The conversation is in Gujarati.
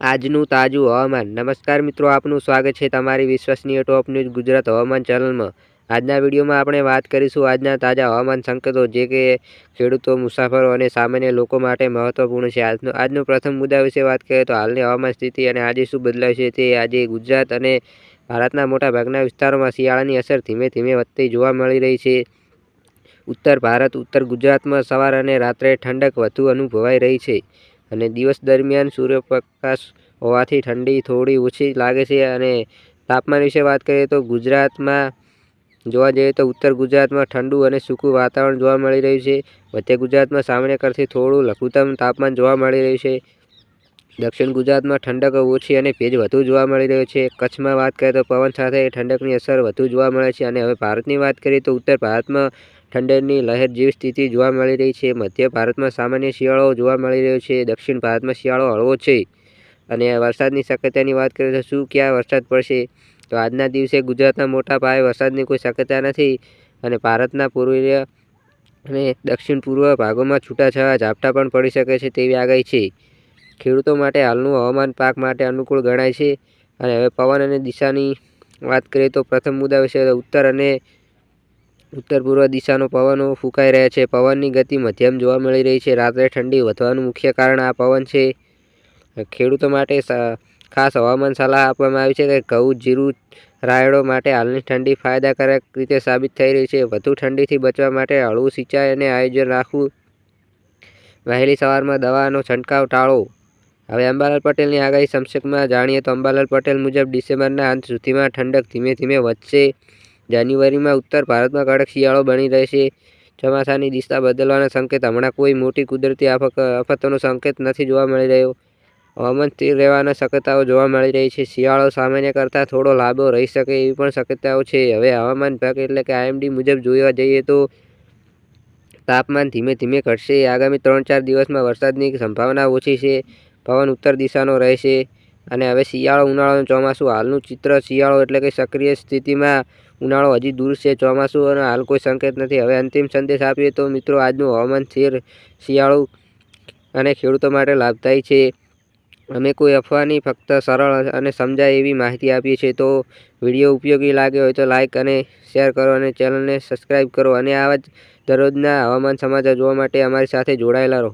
આજનું તાજું હવામાન. નમસ્કાર મિત્રો, આપનું સ્વાગત છે તમારી વિશ્વસનીય ટોપ ન્યૂઝ ગુજરાત હવામાન ચેનલમાં. આજના વિડીયોમાં આપણે વાત કરીશું આજના તાજા હવામાન સંકેતો, જે કે ખેડૂતો, મુસાફરો અને સામાન્ય લોકો માટે મહત્વપૂર્ણ છે. આજનો આજનો પ્રથમ મુદ્દા વિશે વાત કરીએ તો હાલની હવામાન સ્થિતિ અને આજે શું બદલાય છે તે આજે ગુજરાત અને ભારતના મોટાભાગના વિસ્તારોમાં શિયાળાની અસર ધીમે ધીમે વધતી જોવા મળી રહી છે. ઉત્તર ભારત, ઉત્તર ગુજરાતમાં સવાર અને રાત્રે ઠંડક વધુ અનુભવાઈ રહી છે. અને દિવસ દરમિયાન સૂર્યપ્રકાશ હોવાથી ઠંડી થોડી ઓછી લાગે છે અને તાપમાન વિશે વાત કરીએ તો ગુજરાતમાં જોવા જઈએ તો ઉત્તર ગુજરાતમાં ઠંડુ અને સૂકું વાતાવરણ જોવા મળી રહ્યું છે. મધ્ય ગુજરાતમાં સામાન્ય કરતી થોડું લઘુત્તમ તાપમાન જોવા મળી રહ્યું છે. દક્ષિણ ગુજરાતમાં ઠંડક ઓછી અને ભેજ વધુ જોવા મળી રહ્યો છે. કચ્છમાં વાત કરીએ તો પવન સાથે ઠંડકની અસર વધુ જોવા મળે છે અને હવે ભારતની વાત કરીએ તો ઉત્તર ભારતમાં ઠંડકની લહેર જેવી સ્થિતિ જોવા મળી રહી છે. મધ્ય ભારતમાં સામાન્ય શિયાળો જોવા મળી રહ્યો છે. દક્ષિણ ભારતમાં શિયાળો હળવો છે. અને વરસાદની શક્યતાની વાત કરીએ તો શું ક્યાં વરસાદ પડશે? તો આજના દિવસે ગુજરાતના મોટા પાયે વરસાદની કોઈ શક્યતા નથી અને ભારતના પૂર્વીય અને દક્ષિણ પૂર્વ ભાગોમાં છૂટાછવાયા ઝાપટા પણ પડી શકે છે તેવી આગાહી છે. ખેડૂતો માટે હાલનું હવામાન પાક માટે અનુકૂળ ગણાય છે. અને હવે પવન અને દિશાની વાત કરીએ તો પ્રથમ મુદ્દા વિશે ઉત્તર અને ઉત્તર પૂર્વ દિશાનો પવનો ફૂંકાઈ રહ્યા છે. પવનની ગતિ મધ્યમ જોવા મળી રહી છે. રાત્રે ઠંડી વધવાનું મુખ્ય કારણ આ પવન છે. ખેડૂતો માટે ખાસ હવામાન સલાહ આપવામાં આવી છે કે ઘઉં, જીરું, રાયડો માટે હાલની ઠંડી ફાયદાકારક રીતે સાબિત થઈ રહી છે. વધુ ઠંડીથી બચવા માટે હળવું સિંચાઈ અને આયોજન રાખવું. વહેલી સવારમાં દવાનો છંટકાવ ટાળો. હવે અંબાલાલ પટેલની આગાહી સંક્ષેપમાં જાણીએ તો અંબાલાલ પટેલ મુજબ ડિસેમ્બરના અંત સુધીમાં ઠંડક ધીમે ધીમે વધશે. જાન્યુઆરીમાં ઉત્તર ભારતમાં કડક શિયાળો બની રહેશે. ચોમાસાની દિશા બદલવાના સંકેત, હમણાં કોઈ મોટી કુદરતી આફતોનો સંકેત નથી જોવા મળી રહ્યો. હવામાન સ્થિર રહેવાના શક્યતાઓ જોવા મળી રહી છે. શિયાળો સામાન્ય કરતાં થોડો લાંબો રહી શકે એવી પણ શક્યતાઓ છે. હવે હવામાન વિભાગ એટલે કે આઈએમડી મુજબ જોવા જઈએ તો તાપમાન ધીમે ધીમે ઘટશે. આગામી ત્રણ ચાર દિવસમાં વરસાદની સંભાવના ઓછી છે. પવન ઉત્તર દિશાનો રહેશે. અને હવે શિયાળો ઉનાળો ચોમાસું હાલનું ચિત્ર, શિયાળો એટલે કે સક્રિય સ્થિતિમાં ઉનાળો હજી દૂર છે, ચોમાસું અને હાલ કોઈ સંકેત નથી. હવે અંતિમ સંદેશ આપીએ તો મિત્રો, આજનું હવામાન સ્થિર શિયાળુ અને ખેડૂતો માટે લાભદાયી છે. અમે કોઈ અફવાની ફક્ત સરળ અને સમજાય એવી માહિતી આપીએ છીએ. તો વીડિયો ઉપયોગી લાગ્યો હોય તો લાઇક અને શેર કરો અને ચેનલને સબસ્ક્રાઈબ કરો. અને આવા જ દરરોજના હવામાન સમાચાર જોવા માટે અમારી સાથે જોડાયેલા રહો.